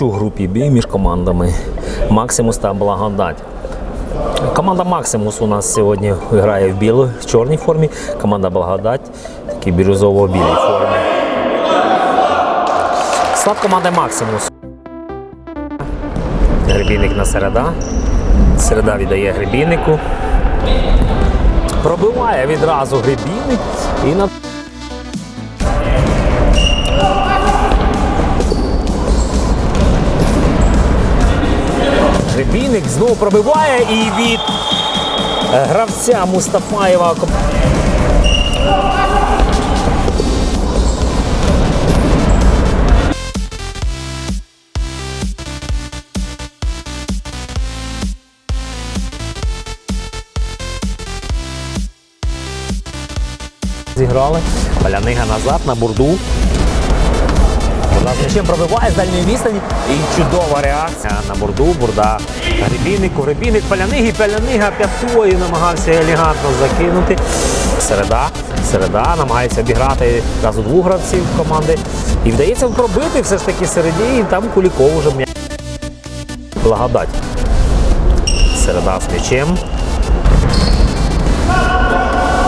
У групі бій між командами Максимус та Благодать. Команда Максимус у нас сьогодні грає в білій, в чорній формі. Команда Благодать такій бірюзово-білій формі. Склад команди Максимус. Гребінник на середа. Середа віддає гребіннику. Пробиває відразу гребінник і на Гребінник знову пробиває і від е, гравця Мустафаєва. Зіграли. Палянига назад на бурду. Бурда пробиває з дальньої відстані. І чудова реакція на бурду. Бурда гребіннику, гребінник паляниги, палянига п'ятою намагався елегантно закинути. Середа, середа намагається обіграти разу двох гравців команди. І вдається пробити все ж таки середі, і там Куліков вже м'яч. Благодать. Середа з м'ячем.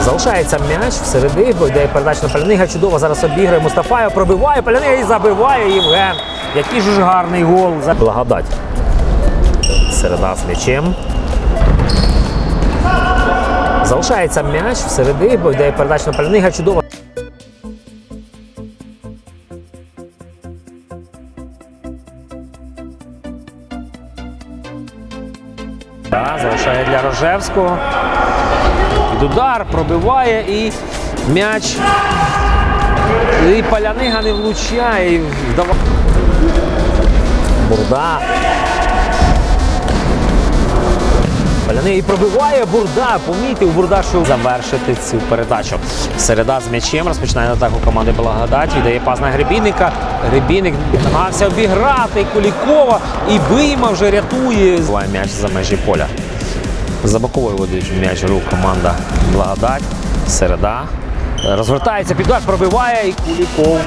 Залишається м'яч всереди, бо йде передача на Палянига. Чудово зараз обіграє Мустафаєв, пробиває Палянига і забиває Євген. Який ж гарний гол. Благодать. Середа з м'ячем. Залишається м'яч всереди, бо йде передача на Палянига. Чудово. Так, залишає для Рожевського. Під удар пробиває і м'яч. І Палянига не влучає. Бурда. Палянига і пробиває Бурда. Помітив Бурда, що завершити цю передачу. Середа з м'ячем розпочинає атаку команди Благодать. Віддає пас на Гребінника. Гребінник намагався обіграти Кулікова. І Бийма вже рятує. Зливає м'яч за межі поля. За боковою водить м'яч рук команда Благодать. Середа. Розвертається під удар, пробиває і Куліков.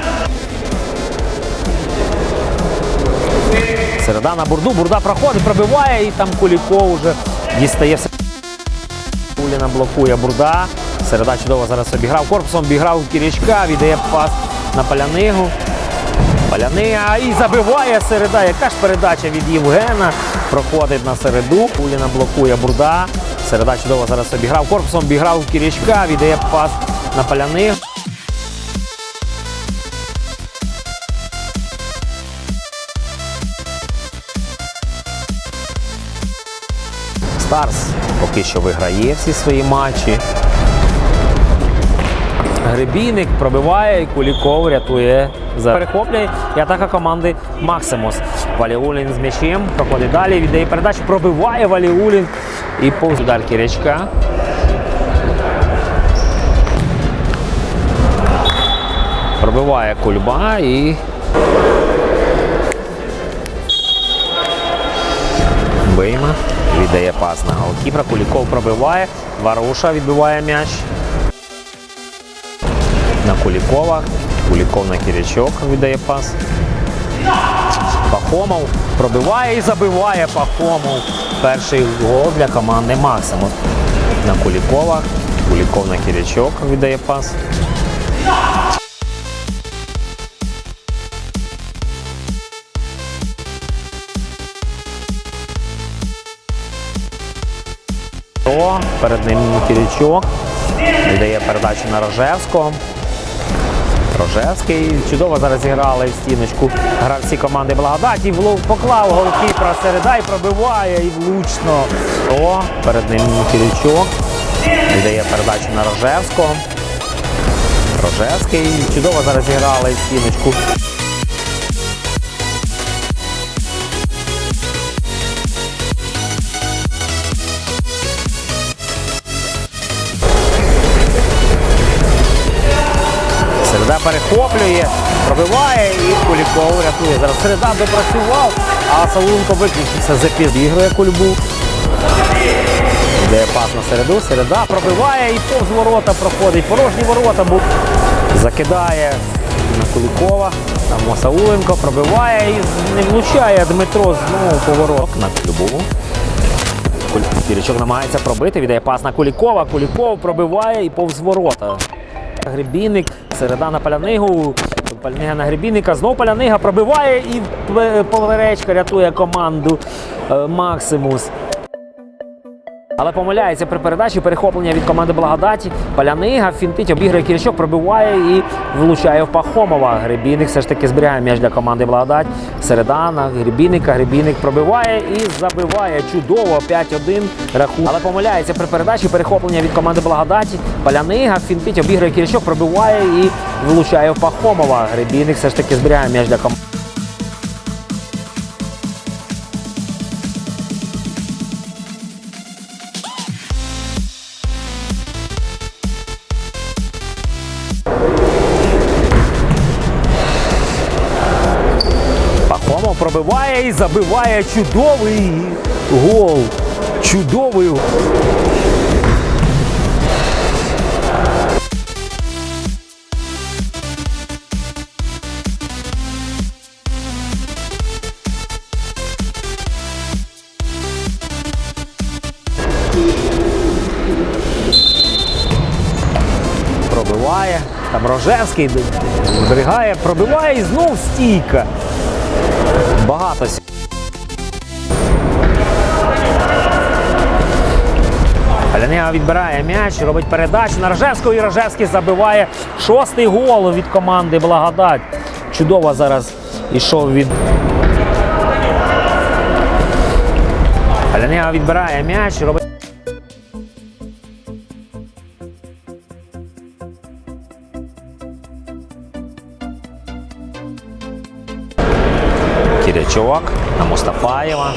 Середа на бурду, бурда проходить, пробиває і там Куліков вже дістає все. Куліна блокує бурда. Середа чудово зараз обіграв. Корпусом обіграв Кірячка, віддає пас на Палянигу. Палянига і забиває середа. Яка ж передача від Євгена проходить на середу. Куліна блокує бурда. Середа чудово зараз обіграв. Корпусом обіграв Кірячка, віддає пас на Палянигу. Старс поки що виграє всі свої матчі. Гребінник пробиває Куліков рятує за перехоплює і атака команди Максимус. Валіулін з м'ячем проходить далі, віддає передачу, пробиває Валіулін і повз удар Кірячка. Пробиває кульба і. Бейма віддає пас на голкіпра. Куліков пробиває. Варуша відбиває м'яч на Кулікова. Куліков на Кірячок віддає пас. Пахомов пробиває і забиває Пахомов. Перший гол для команди Максимус. На Кулікова. Куліков на Кірячок віддає пас. Перед ним Кірячок. Віддає передачу на Рожевського. Рожевський. Чудово зараз зіграли в стіночку гравці команди Благодаті. Влов поклав голкіпера середа і пробиває і влучно. О, перед ним Киричок. Віддає передачу на Рожевського. Рожевський. Чудово зараз зіграли в стіночку. Перехоплює, пробиває і Куліков рятує. Зараз середа допрацював, а Сауленко виключився за підігрує кульбу. Йде пас на середу, середа пробиває і повз ворота проходить. Порожні ворота був. Закидає на Кулікова. Там Мосауленко пробиває і не влучає Дмитро знову поворот на Любову. Кірічок намагається пробити, віддає пас на Кулікова. Куліков пробиває і повз ворота. Гребінник, середа на Палянигу. Палянига на Гребінника. Знову Палянига пробиває і поверечка рятує команду е, Максимус. Але помиляється при передачі перехоплення від команди Благодаті. Палянига фінтить, обіграє Кірічок, пробиває і влучає в Пахомова. Гребінник все ж таки зберігає м'яч для команди Благодать. Середа на. Гребінник пробиває і забиває. Чудово 5-1 рахунок. Але помиляється при передачі перехоплення від команди Благодаті. Палянига фінтить, обіграє Кірічок, пробиває і влучає в Пахомова. Гребінник все ж таки зберігає м'яч для команди. Пробиває і забиває чудовий гол. Чудовий. Пробиває. Там Рожевський зберігає, пробиває і знов стійка. Багато. с- відбирає м'яч, робить передачу на Рожевського і Рожевський забиває шостий гол від команди Благодать. Чудово зараз ішов від. Галяня відбирає м'яч, робить. Кірячок на Мустафаєва.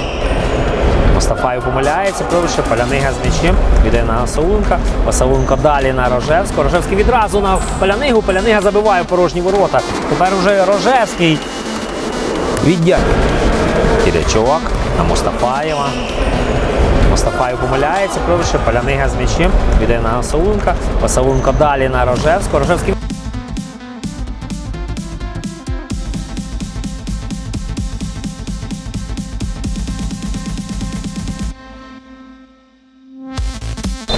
Мустафаєв помиляється, провише Палянига з м'ячем. Віде на Сауленка. Сауленко далі на Рожевського. Рожевський відразу на Палянигу. Палянига забиває порожні ворота. Тепер уже Рожевський. Віддяк. Кірячок на Мустафаєва. Мустафаєв помиляється, провише Палянига з м'ячем. Віде на Сауленка. Сауленко далі на Рожевського. Рожевський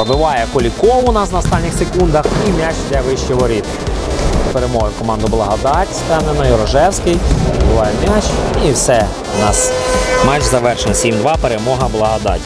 Пробиває Коліков у нас на останніх секундах і м'яч йде вище воріт. Перемога команду Благодать впевнено, Рожевський. Буває м'яч. І все. У нас матч завершений 7-2. Перемога Благодать.